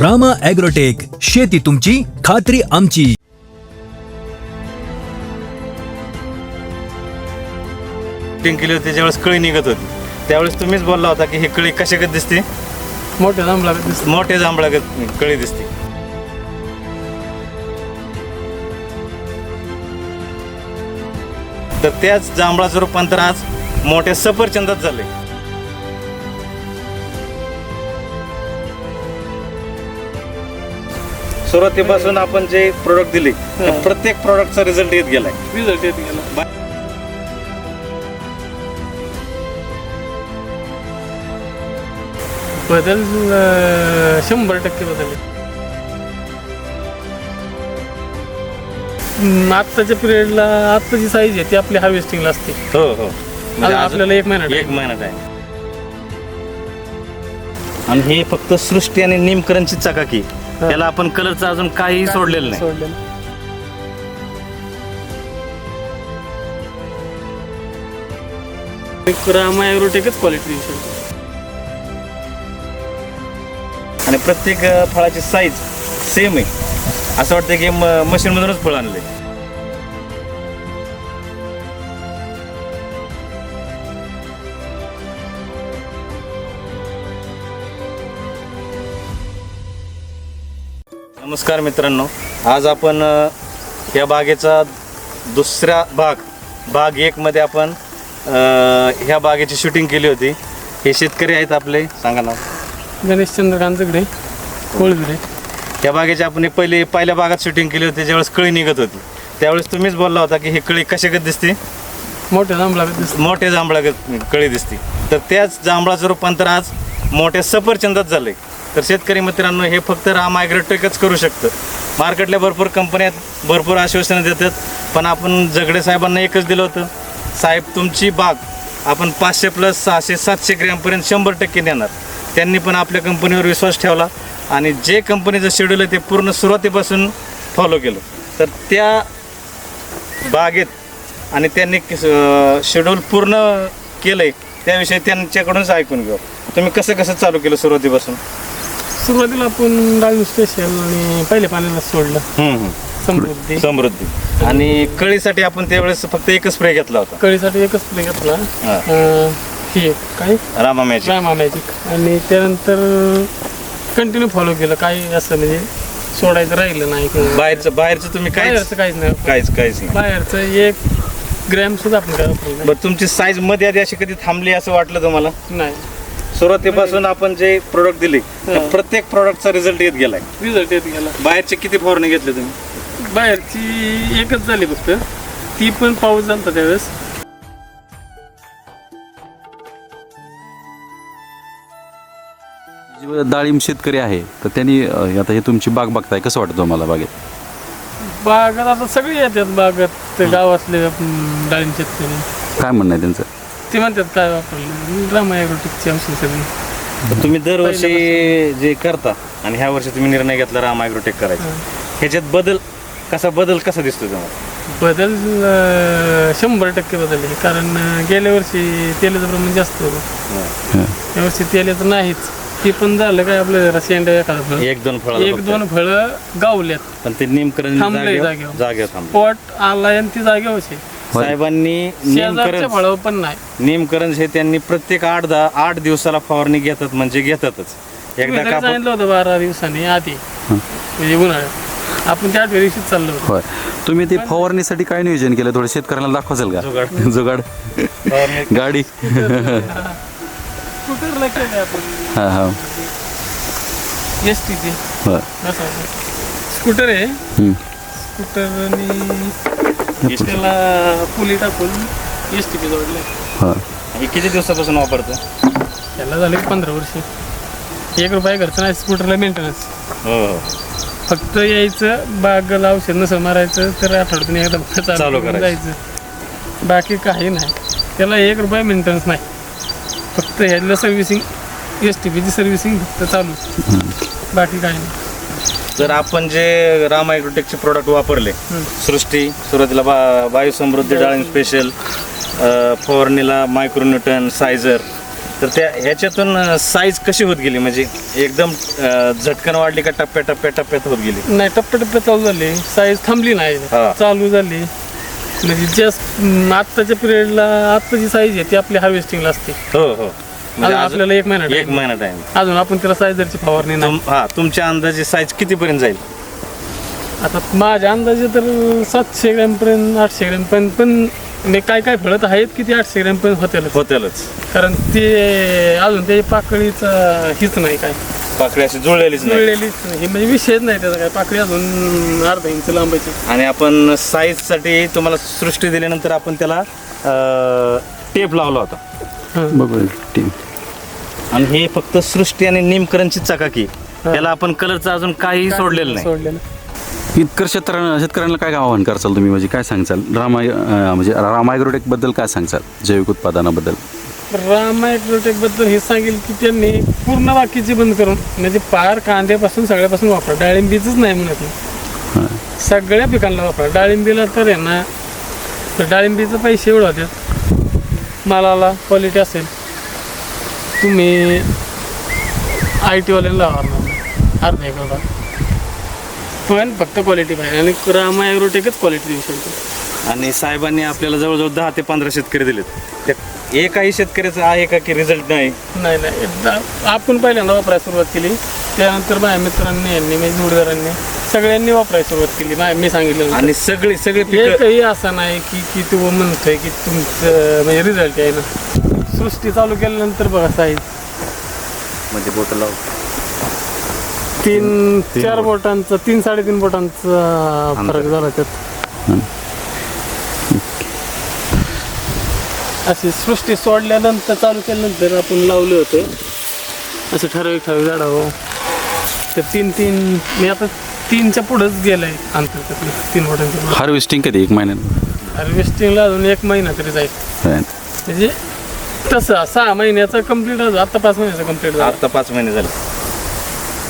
Rama agrotech शेती तुमची खात्री आमची. शूटिंग केली होती ज्यावेळेस कळी निघत होती त्यावेळेस तुम्हीच बोलला होता की ही कळी कशागत दिसते? मोठे जांभ लागत दिसत. मोठ्या जांभळागत कळी दिसते. तर त्याच जांभळाचं रूपांतर आज मोठ्या सफरचंदात झाले सुरुवातीपासून आपण जे प्रोडक्ट दिले त्या. प्रत्येक प्रोडक्टचा रिझल्ट येत गेलाय. रिझल्ट येत गेला. बदल शंभर टक्के बदल आत्ताच्या पिरियडला आत्ताची साईज आहे ती आपली हार्वेस्टिंगला असते. हो हो. म्हणजे अजून आपल्याला एक महिना एक महिन्यात आहे आणि हे फक्त सृष्टी आणि निमकरणची चकाकी. त्याला आपण कलरचं अजून काहीही सोडलेलं नाही. सोडलेलं एक रामा ॲग्रोटेकच क्वालिटी देऊ शकतो. आणि प्रत्येक अं, फळाची साईज सेम आहे. असं वाटतं की मशीन मधूनच फळ आणले नमस्कार मित्रांनो. आज आपण या बागेचा दुसरा भाग भाग एक मध्ये आपण ह्या बागेची शूटिंग केली होती. हे शेतकरी आहेत आपले. सांगा ना. गणेश चंद्रकांतकडे कोळबिरे या बागेची आपण पहिले पहिल्या भागात शूटिंग केली होती ज्यावेळेस कळी निघत होती. त्यावेळेस तुम्हीच बोलला होता की ही कळी कशागत दिसते? मोठे जांभ लागत दिसत. मोठ्या जांभळागत कळी दिसते. तर त्याच जांभळाचं रूपांतर आज मोठ्या सफरचंदात झालंय. तर शेतकरी मित्रांनो हे फक्त राम ॲग्रोटेकच करू शकतं. मार्केटला भरपूर कंपन्या आहेत भरपूर आश्वासनं देतात पण आपण जगडे साहेबांना एकच दिलं होतं. साहेब तुमची बाग आपण पाचशे प्लस सहाशे सातशे ग्रॅमपर्यंत शंभर टक्के नेणार त्यांनी पण आपल्या कंपनीवर विश्वास ठेवला आणि जे कंपनीचं शेड्यूल आहे ते पूर्ण सुरुवातीपासून फॉलो केलं. तर त्या बागेत आणि त्यांनी शेड्यूल पूर्ण केलं आहे त्याविषयी त्यांच्याकडूनच ऐकून घेऊ. तुम्ही कसं कसं चालू केलं सुरुवातीपासून? सुरुवातीला आपण डाळिंब स्पेशल आणि पहिले पाण्याला सोडलं. समृद्धी. समृद्धी. आणि कळीसाठी आपण त्यावेळेस फक्त एकच स्प्रे घेतला होता. कळीसाठी एकच प्ले घेतला. हा. अं, ही एक काय? रामा मॅजिक रामा मॅजिक आणि त्यानंतर कंटिन्यू फॉलो केलं. काही असं म्हणजे सोडायचं राहिलं नाही किंवा बाहेरचं बाहेरचं तुम्ही काय बाहेरचं काहीच नाही काहीच काहीच नाही. बाहेरचं एक ग्रॅम सुद्धा आपण काय वापरलं बरं तुमची साईजमध्ये आधी अशी कधी थांबली असं वाटलं तुम्हाला? नाही. सुरुवातीपासून आपण जे प्रोडक्ट दिले त्या प्रत्येक प्रोडक्टचा रिझल्ट येत गेलाय. रिझल्ट येत गेला. बाहेरचे किती फवारणी घेतले तुम्ही? बाहेरची एकच झाली फक्त. ती पण पाऊस झाला त्यावेळेस. जे डाळिंब शेतकरी आहे तर त्यांनी अ, आता हे तुमची बाग बघताय. कसं वाटतं तुम्हाला बागेत? बागात आता सगळे येतात बागात. ते गावातले अं, डाळिंब शेतकरी. काय म्हणणं आहे त्यांचं? ते म्हणतात काय वापरलं? रामा ॲग्रोटिकची औषध सगळी. तर तुम्ही दरवर्षी जे करता आणि ह्या वर्षी तुम्ही निर्णय घेतला राम ॲग्रोटेक करायचा. ह्याच्यात बदल कसा बदल कसा दिसतो तुम्हाला? बदल अं, शंभर टक्के बदलले कारण अं, गेल्या वर्षी तेलाचं प्रमाण जास्त होतं. यावर्षी तेलाचं नाहीच. ते पण झालं काय आपलं जरा शेंड एखादं फळ. एक दोन फळ एक दोन फळं गावल्यात. पण ते निमकरण थांबलंय जागेवर जागेवर. जागेवर थांबले पॉट आलाय आणि ती जागेवरची साहेबांनी शेजारच्या निमकरण पण नाही. निमकरण हे त्यांनी प्रत्येक आठ दहा आठ दिवसाला फवारणी घेतात म्हणजे घेतातच. एकदा कापून सांगितलं होतं बारा दिवसांनी आधी. म्हणजे उन्हाळ्यात. आपण त्या आठव्या दिवशीच चाललो होतो. होय तुम्ही ते फवारणीसाठी काय नियोजन केलं? थोडं शेतकऱ्यांना दाखवाल का? जुगाड. फवारणी गाडी. आपण? हां हां. एस टीचे होय स्कूटर आहे. हम्म. स्कूटर आणि त्याला पुली टाकून एस टी पी जोडले. होय हे किती दिवसापासून वापरतो त्याला झाले की पंधरा वर्ष. एक रुपया खर्च नाही स्कूटरला मेंटेनन्स हो हो. फक्त यायचं बागला औषध नसं मारायचं तर आठवड्यातून एकदा फक्त चालू चालू करून करायचं. जायचं. बाकी काही नाही. त्याला एक रुपया मेंटेनन्स नाही. फक्त ह्याला सर्व्हिसिंग एस टी पीची सर्व्हिसिंग फक्त चालू. बाकी काही नाही. जर आपण जे राम ॲग्रोटेकचे प्रोडक्ट वापरले. सृष्टी सुरुवातीला बा वायू समृद्धी डाळिंब स्पेशल फवारणीला मायक्रोन्यूटन सायझर तर त्या ह्याच्यातून साईज कशी होत गेली? म्हणजे एकदम झटकन वाढली का टप्प्या टप्प्या टप्प्यात होत गेली? नाही टप्प्याटप्प्या चालू झाली. साईज थांबली नाही. हा. चालू झाली. म्हणजे जस्ट आत्ताच्या पिरियडला आत्ताची साईज आहे ती आपली हार्वेस्टिंगला असते. हो हो. अजून म्हणजे आपल्याला एक महिना एक time. महिना टाइम अजून आपण त्याला साईजरची फवारणी नाही हा तुमच्या अंदाजे साईज कितीपर्यंत जाईल? आता माझ्या अंदाजे तर सातशे ग्रॅम पर्यंत आठशे ग्रॅम पर्यंत पण मी काय काय फळत आहेत की ते आठशे ग्रॅम पर्यंत होतील होतेलच. कारण ते अजून त्याची पाकळीचा हीच नाही काय. पाकळी अशी जुळलेलीच नाही. जुळलेलीच नाही. हे म्हणजे विषयच नाही त्याचा काय. पाकळी अजून अर्धा इंच लांबायची आणि आपण साईजसाठी तुम्हाला सृष्टी दिल्यानंतर आपण त्याला टेप लावला होता. बघू टीम आणि हे फक्त सृष्टी आणि निमकरणची चकाकी. त्याला आपण कलरचं अजून काहीही सोडलेलं नाही. सोडलेलं इतकर शेतकऱ्यांना शेतकऱ्यांना काय आव्हान करचाल तुम्ही? म्हणजे काय सांगचाल? रामा अं, म्हणजे रामायग्रोटेकबद्दल काय सांगचाल? जैविक उत्पादनाबद्दल. रामायग्रोटेकबद्दल हे सांगेल की त्यांनी पूर्ण बाकीचे बंद करून म्हणजे पार कांद्यापासून सगळ्यापासून वापरा. डाळिंबीच नाही म्हणत. सगळ्या पिकांना वापरा. डाळिंबीला तर आहे ना तर डाळिंबीचे पैसे एवढं होतात मालाला क्वालिटी असेल तुम्ही आय टीवाल्यांना लावणार अर्धा एक होता पण फक्त क्वालिटी पाहिजे. आणि रामायग्रोटेकच क्वालिटी देऊ शकतो. आणि साहेबांनी आपल्याला जवळजवळ दहा ते पंधरा शेतकरी दिलेत. एकाही शेतकऱ्याचा आहे का की रिझल्ट नाही? नाही नाही. एकदा आपण पहिल्यांदा वापरायला सुरुवात केली. त्यानंतर माझ्या मित्रांनी यांनी माझ्या जोडीदारांनी सगळ्यांनी वापरायला सुरुवात केली. मा- मी सांगितलं आणि सगळी सगळी पिकं एकही असं नाही की की तू म्हणतोय की तुमचं म्हणजे रिझल्ट आहे ना. सृष्टी चालू केल्यानंतर बघा साईज म्हणजे बोट लाव. तीन चार बोटांचा तीन साडेतीन बोटांचा फरक झाला त्यात. अशी सृष्टी सोडल्यानंतर चालू केल्यानंतर आपण लावलं होतं. असं ठराविक ठराविक झाडावं तर तीन तीन मी आता तीनच्या पुढंच गेलंय अंतर त्यातलं तीन पुढं. हार्वेस्टिंग कधी? एक महिन्यात हार्वेस्टिंगला अजून एक महिना तरी जाईल. म्हणजे तसं सहा महिन्याचा कंप्लीट आता पाच महिन्याचा कंप्लीट झाला. आता पाच महिने झाले.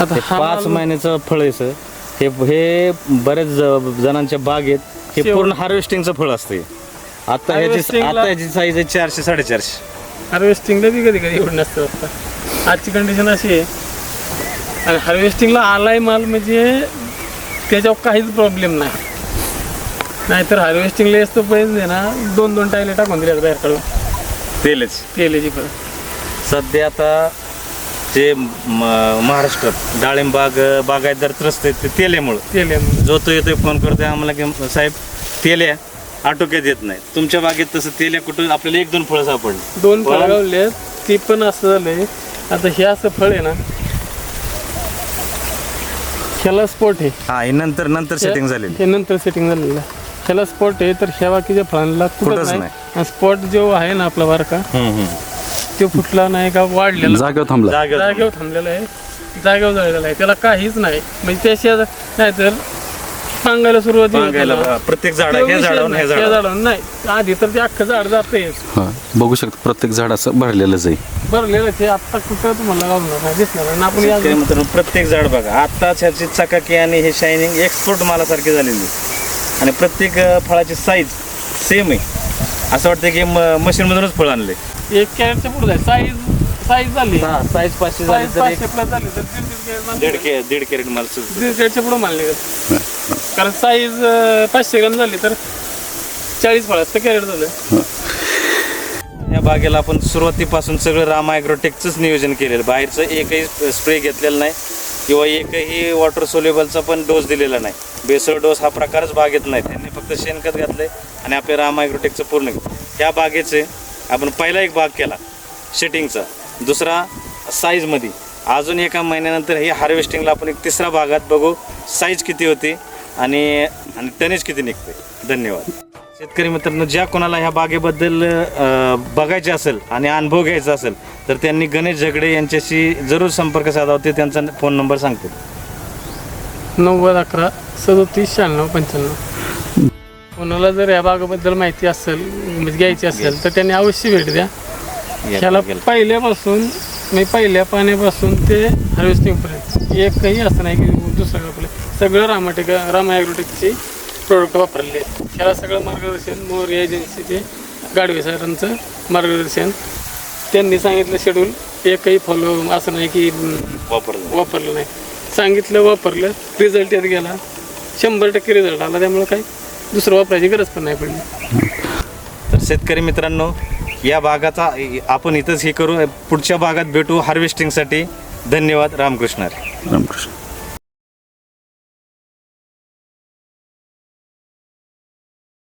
आता हे हा पाच माल- महिन्याचं फळ आहे सर. हे हे बरेच ज- जणांच्या बागेत हे शेवट- पूर्ण हार्वेस्टिंगचं फळ असते आता ह्याची Harvesting ला- आता ह्याची साईज आहे चारशे साडेचारशे. हार्वेस्टिंगला बी कधी कधी एवढं नसतं आता आजची कंडिशन अशी आहे. आणि हार्वेस्टिंगला आलाय माल म्हणजे त्याच्यावर काहीच प्रॉब्लेम नाही. नाहीतर हार्वेस्टिंगला असतो पर्यंत ना दोन दोन टायले टाकून दिले बाहेर काढून तेलच. तेलाची पण. सध्या आता जे म- महाराष्ट्रात डाळिंबाग बागायतदार त्रस्त आहेत ते तेल्यामुळं तेल जो तो येतोय फोन करतोय आम्हाला की साहेब तेल्या आटोक्यात येत नाही तुमच्या बागेत तसं तेल्या कुठं आपल्याला एक दोन फळं सापडली. दोन पण- फळं गावले ती पण असं झालंय. आता हे असं फळ आहे ना ह्याला स्पॉट आहे. हा हे नंतर नंतर सेटिंग झालेली. हे नंतर सेटिंग झालेलं आहे. ह्याला स्पॉट आहे तर ह्या बाकीच्या फळांना कुठंच कुठंच नाही. नाही. आणि स्पॉट जो आहे ना आपला बारका हम्म, हम्म. तो फुटला नाही का वाढलेला. जागेवर थांबला. जागेवर जागेवर थांबलेला आहे. जागेवर झालेला आहे. त्याला काहीच नाही. म्हणजे त्याशी नाही तर पांगायला सुरुवात हा, प्रत्येक झाड हे झाडावरून हे झाडावर झाडावर. नाही. आधी तर ते अख्खं झाड जातेच हा बघू शकता प्रत्येक झाड असं भरलेलंच आहे. भरलेलं ते आता कुठं तुम्हाला लावणार नाही दिसणार नाही. आणि आपण या- शेतकरी मित्रांनो, प्रत्येक झाड बघा. आताच ह्याची चकाकी आणि हे शायनिंग एक्सपोर्ट मालासारखी झालेली आणि प्रत्येक अं, फळाची साईज सेम आहे. असं वाटतं की मशीन मधूनच फळ आणले एक कॅरेटच्या पुढे साईज साईज झाली. साईज पाचशे झाली साईज तर एक पाचशे प्लस झाली तर दीड दीड कॅरेट माल दीड के दीड कॅरेट माल. दीड कॅरेटच्या पुढे मानले कारण साईज पाचशे ग्राम झाली तर चाळीस फळाचं कॅरेट झालं. या बागेला आपण सुरुवातीपासून सगळं राम ॲग्रोटेकचंच नियोजन केलेलं. बाहेरचं एकही स्प्रे घेतलेला नाही किंवा एकही वॉटर सोल्युबलचा पण डोस दिलेला नाही. बेसळ डोस हा प्रकारच बागेत नाही. त्यांनी फक्त शेणखत घातलंय आणि आपल्या राम ॲग्रोटेकचं पूर्ण केलं. या बागेचे आपण पहिला एक बाग केला. शेटिंगचा दुसरा साईजमध्ये अजून एका महिन्यानंतर हे हार्वेस्टिंगला आपण एक तिसरा भागात बघू. साईज किती होती आणि आणि टनेज किती निघते. धन्यवाद. शेतकरी मित्रांनो ज्या कोणाला ह्या बागेबद्दल बघायचे असेल आणि अनुभव घ्यायचा असेल तर त्यांनी गणेश झगडे यांच्याशी जरूर संपर्क साधावा. ते त्यांचा फोन नंबर सांगतो नव्वद अकरा सदोतीस शहाण्णव पंच्याण्णव. कोणाला जर या बागेबद्दल माहिती असेल म्हणजे घ्यायची असेल तर त्यांनी अवश्य भेट द्या. ह्याला पहिल्यापासून मी पहिल्या पाण्यापासून ते हार्वेस्टिंगपर्यंत एकही असं नाही की दुसरं आपलं सगळं रामाटेक रामा ॲग्रोटेकचे प्रोडक्ट वापरले ह्याला सगळं मार्गदर्शन मोर एजन्सीचे गाडवे सरांचं मार्गदर्शन. त्यांनी सांगितलं शेड्यूल एकही फॉलो असं नाही की वापरलं वापरलं नाही. सांगितलं वापरलं रिझल्ट येत गेला. शंभर टक्के रिझल्ट आला. त्यामुळं काही दुसरं वापरायची गरज पण नाही पडली. तर शेतकरी मित्रांनो या भागाचा आपण इथंच हे करू. पुढच्या भागात भेटू हार्वेस्टिंगसाठी धन्यवाद. रामकृष्ण रामकृष्ण.